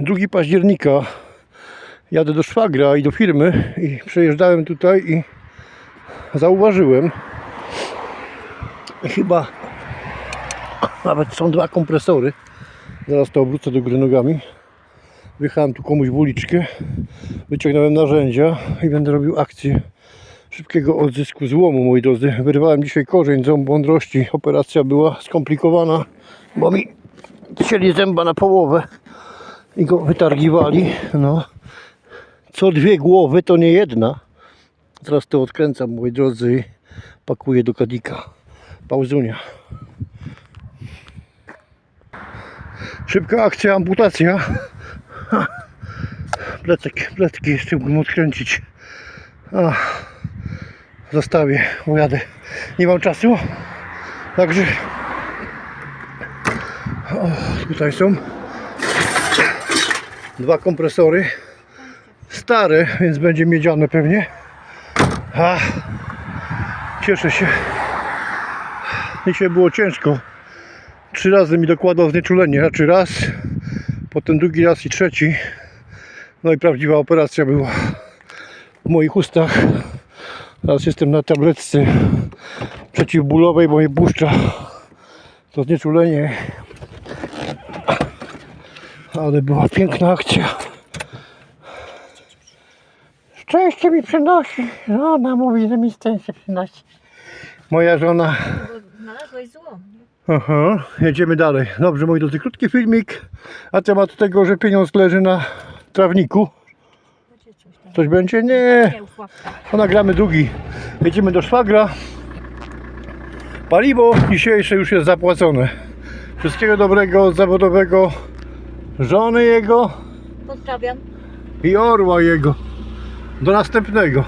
2 października jadę do szwagra i do firmy i przejeżdżałem tutaj i zauważyłem chyba nawet są dwa kompresory. Zaraz to obrócę do góry nogami. Wjechałem tu komuś w uliczkę wyciągnąłem narzędzia i będę robił akcję szybkiego odzysku złomu moi drodzy. Wyrwałem dzisiaj korzeń ząb mądrości. Operacja była skomplikowana bo mi cięli zęba na połowę i go wytargiwali no co dwie głowy to nie jedna Teraz to odkręcam, moi drodzy, pakuję do kadika. Pauzunia. Szybka akcja, amputacja. Ha. Plecek, plecki jeszcze mógłbym odkręcić. A, zostawię, ujadę. Nie mam czasu. Także o, tutaj są dwa kompresory. Stare, więc będzie miedziane pewnie. A, cieszę się. Dzisiaj było ciężko. Trzy razy mi dokładał znieczulenie. Znaczy raz, potem drugi raz i trzeci. No i prawdziwa operacja była w moich ustach. Teraz jestem na tabletce przeciwbólowej, bo mnie puszcza to znieczulenie. Ale była piękna akcja. Szczęście mi przynosi. Żona mówi, że mi szczęście przynosi. Moja żona. Znalazłeś zło. Aha, jedziemy dalej. Dobrze, mój drodzy, krótki filmik na temat tego, że pieniądz leży na trawniku. Coś będzie? Nie. To nagramy drugi. Jedziemy do szwagra. Paliwo dzisiejsze już jest zapłacone. Wszystkiego dobrego, zawodowego żony jego Pozdrawiam. i orła jego. Do następnego.